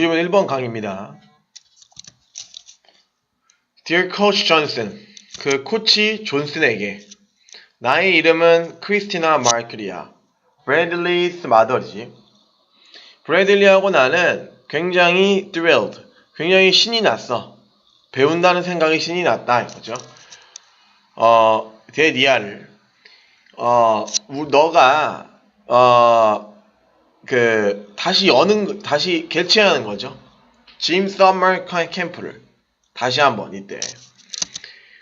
무지문 1번 강의입니다. Dear Coach Johnson, 그 코치 존슨에게 나의 이름은 크리스티나 마크리야. 브래들리스 마더지. 브래들리하고 나는 굉장히 thrilled, 굉장히 신이 났어. 배운다는 생각이 신이 났다 이거죠. 어, 데니아를 어, 우- 너가 어, 그 다시 여는 거- 다시 개최하는 거죠. 짐 서머 캠프를 다시 한번 이때.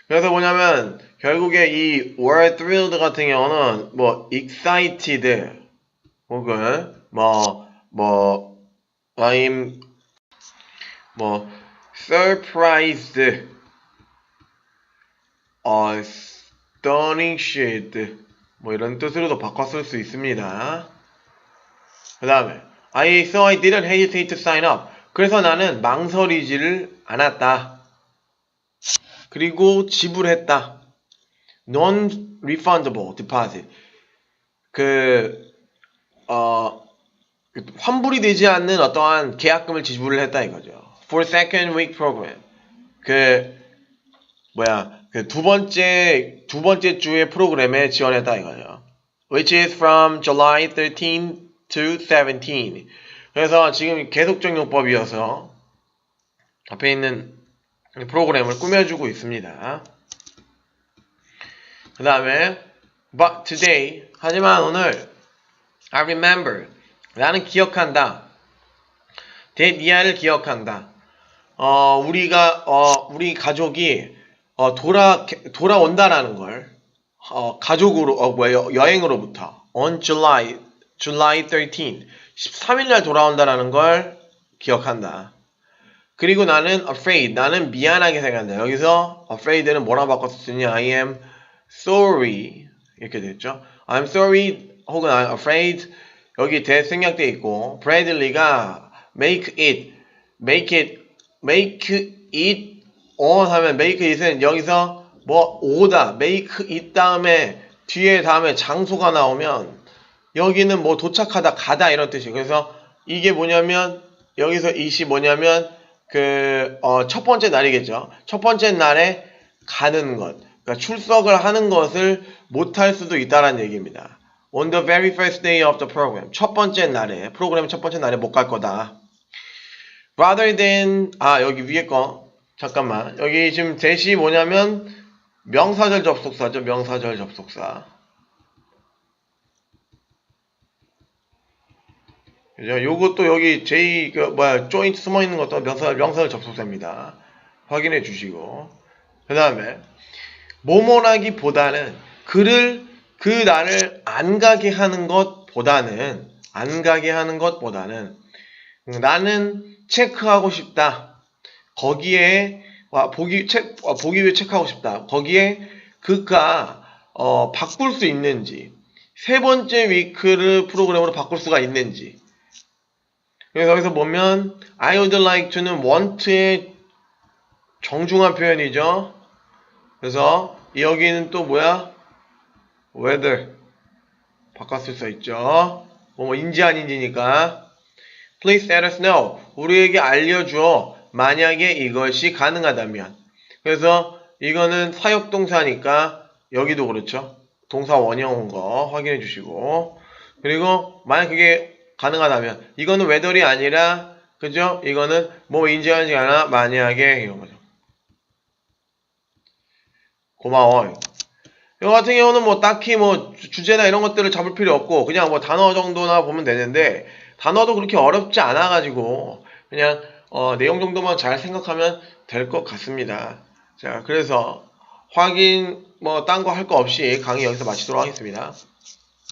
그래서 뭐냐면 결국에 이 were thrilled 같은 경우는 뭐 excited 혹은 뭐뭐 I'm 뭐 surprised, astonished 뭐 이런 뜻으로도 쓸수 있습니다. 그 다음에 I so I didn't hesitate to sign up. 그래서 나는 망설이지를 않았다. 그리고 지불했다. non-refundable deposit. 그, 어, 그 환불이 되지 않는 어떠한 계약금을 지불을 했다 이거죠. For second week program. 그, 뭐야, 그 두 번째, 두 번째 주의 프로그램에 지원했다 이거죠. Which is from July 13 to 17. 그래서 지금 계속적 용법이어서 앞에 있는 프로그램을 꾸며주고 있습니다. 그 다음에 But today 하지만 오늘 I remember 나는 기억한다. 데니아를 기억한다. 어 우리가 어 우리 가족이 어 돌아 돌아온다라는 걸 어, 가족으로 어 여- 여행으로부터 on July July 13 13일 날 돌아온다라는 걸 기억한다. 그리고 나는 afraid 나는 미안하게 생각한다. 여기서 afraid는 뭐라 바꿨었냐? I am sorry 이렇게 됐죠. I'm sorry 혹은 I'm afraid 여기 대 생략돼 있고 브래들리가 make it make it make it on 하면 make it은 여기서 뭐 오다 make it 다음에 뒤에 다음에 장소가 나오면 여기는 뭐 도착하다 가다 이런 뜻이에요. 그래서 이게 뭐냐면 여기서 it이 뭐냐면 그 어, 첫 번째 날이겠죠. 첫 번째 날에 가는 것, 그러니까 출석을 하는 것을 못할 수도 있다라는 얘기입니다. On the very first day of the program, 첫 번째 날에 프로그램 첫 번째 날에 못 갈 거다. Rather than 아 여기 위에 거 잠깐만 여기 지금 대시 뭐냐면 명사절 접속사죠. 명사절 접속사. 그죠? 요것도 여기 J 그 뭐야 조인트 숨어 있는 것도 명사 명사절 접속사입니다. 확인해 주시고 그 다음에 모모라기보다는 그를 그 날을 안 가게 하는 것보다는 안 가게 하는 것보다는 나는 체크하고 싶다. 거기에 와, 보기 체 어, 보기 위해 체크하고 싶다. 거기에 그가 어, 바꿀 수 있는지 세 번째 위크를 프로그램으로 바꿀 수가 있는지 그래서 여기서 보면 I would like to는 want의 정중한 표현이죠. 그래서 여기는 또 뭐야? whether 바꿨을 수 있죠. 뭐, 뭐 인지 아닌지니까. Please let us know. 우리에게 알려줘. 만약에 이것이 가능하다면. 그래서 이거는 사역동사니까 여기도 그렇죠. 동사 원형 온 거 확인해 주시고. 그리고 만약 그게 가능하다면 이거는 whether이 아니라 그죠? 이거는 뭐 인지하지 않아 만약에 이런 거죠. 고마워. 이거 같은 경우는 뭐 딱히 뭐 주- 주제나 이런 것들을 잡을 필요 없고 그냥 뭐 단어 정도나 보면 되는데 단어도 그렇게 어렵지 않아 가지고 그냥 어, 내용 정도만 잘 생각하면 될 것 같습니다. 자, 그래서 확인 뭐 딴 거 할 거 없이 강의 여기서 마치도록 하겠습니다.